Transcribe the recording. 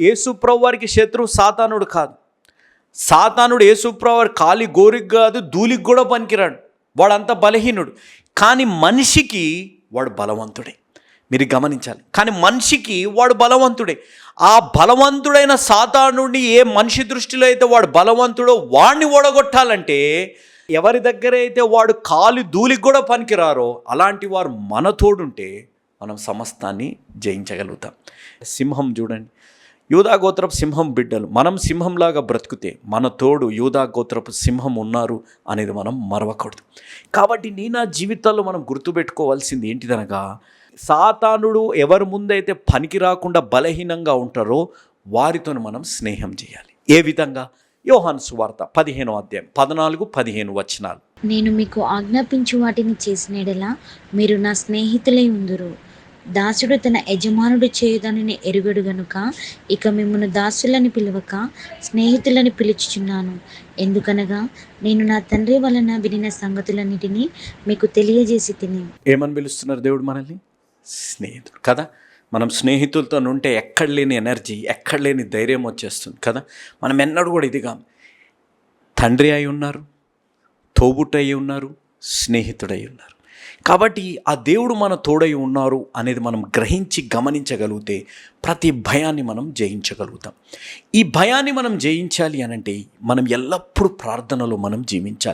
యేసుప్రభు వారికి శత్రువు సాతానుడు కాదు. సాతానుడు యేసుప్రభు వారి కాలి గోరికి కాదు ధూళికి కూడా పనికిరాడు. వాడంత బలహీనుడు. కానీ మనిషికి వాడు బలవంతుడే. మీరు గమనించాలి. కానీ మనిషికి వాడు బలవంతుడే. ఆ బలవంతుడైన సాతానుడిని ఏ మనిషి దృష్టిలో అయితే వాడు బలవంతుడో వాడిని ఓడగొట్టాలంటే ఎవరి దగ్గర అయితే వాడు కాలు ధూళికి కూడా పనికిరారో అలాంటి వారు మన తోడుంటే మనం సమస్తాన్ని జయించగలుగుతాం. సింహం చూడండి. యూదా గోత్రపు సింహం బిడ్డలు. మనం సింహంలాగా బ్రతికితే మన తోడు యూదా గోత్రపు సింహం ఉన్నారు అనేది మనం మరవకూడదు. కాబట్టి నీ నా జీవితాల్లో మనం గుర్తుపెట్టుకోవాల్సింది ఏంటిదనగా సాతానుడు ఎవరి ముందైతే పనికి రాకుండా బలహీనంగా ఉంటారో వారితో మనం స్నేహం చేయాలి. ఏ విధంగా? యోహాన్ సువార్త పదిహేను అధ్యాయం పద్నాలుగు పదిహేను వచనాలు. నేను మీకు ఆజ్ఞాపించు వాటిని చేసినడలా మీరు నా స్నేహితులై ఉందరు. దాసుడు తన యజమానుడు చేయుదనని ఎరుగడు గనుక ఇక మిమ్మల్ని దాసులని పిలవక స్నేహితులని పిలుచుచున్నాను. ఎందుకనగా నేను నా తండ్రి వలన వినిన సంగతులన్నిటినీ మీకు తెలియజేసి తిని. ఏమని పిలుస్తున్నారు దేవుడు మనల్ని? స్నేహితుడు. కదా? మనం స్నేహితులతో ఉంటే ఎక్కడ లేని ఎనర్జీ ఎక్కడ లేని ధైర్యం వచ్చేస్తుంది. కదా? మనం ఎన్నడూ కూడా ఇదిగా తండ్రి అయి ఉన్నారు తోబుట్టు అయి ఉన్నారు స్నేహితుడై ఉన్నారు. కాబట్టి ఆ దేవుడు మన తోడై ఉన్నారు అనేది మనం గ్రహించి గమనించగలిగితే ప్రతి భయాన్ని మనం జయించగలుగుతాం. ఈ భయాన్ని మనం జయించాలి అనంటే మనం ఎల్లప్పుడూ ప్రార్థనలో మనం జీవించాలి.